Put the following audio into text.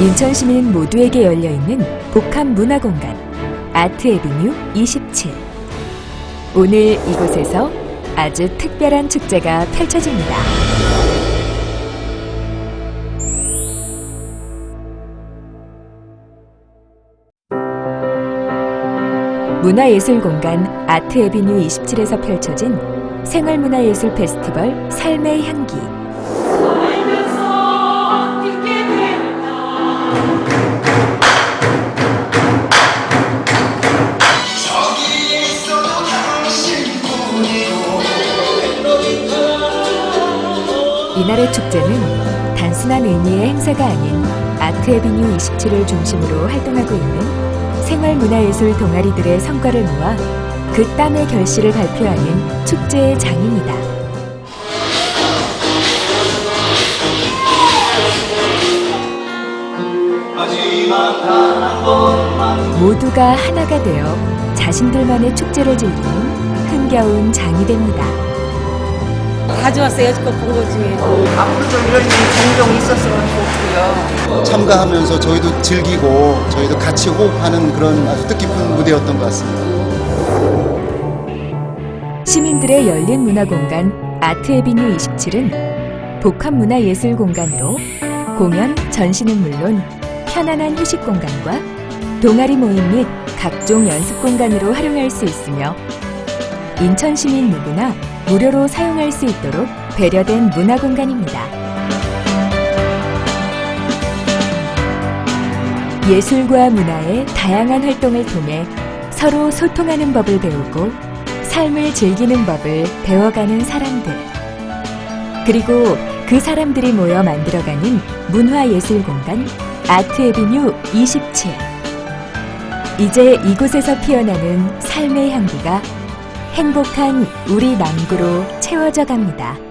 인천 시민 모두에게 열려 있는 복합 문화 공간 아트 에비뉴 27. 오늘 이곳에서 아주 특별한 축제가 펼쳐집니다. 문화예술 공간 아트 에비뉴 27에서 펼쳐진 생활문화예술 페스티벌 삶의 향기. 이날의 축제는 단순한 의미의 행사가 아닌 아트 에비뉴 27을 중심으로 활동하고 있는 생활문화예술 동아리들의 성과를 모아 그 땀의 결실을 발표하는 축제의 장입니다. 모두가 하나가 되어 자신들만의 축제를 즐기는 흥겨운 장이 됩니다. 다 좋았어요. 여지껏 본 것 중에. 앞으로도 이런 일이 종종 있었으면 좋고요. 참가하면서 저희도 즐기고 저희도 같이 호흡하는 그런 아주 뜻깊은 무대였던 것 같습니다. 시민들의 열린 문화 공간 아트 에비뉴 27은 복합 문화 예술 공간으로 공연, 전시는 물론 편안한 휴식 공간과 동아리 모임 및 각종 연습 공간으로 활용할 수 있으며 인천 시민 누구나 무료로 사용할 수 있도록 배려된 문화 공간입니다. 예술과 문화의 다양한 활동을 통해 서로 소통하는 법을 배우고 삶을 즐기는 법을 배워가는 사람들. 그리고 그 사람들이 모여 만들어가는 문화예술 공간 아트 에비뉴 27. 이제 이곳에서 피어나는 삶의 향기가 행복한 우리 남구로 채워져 갑니다.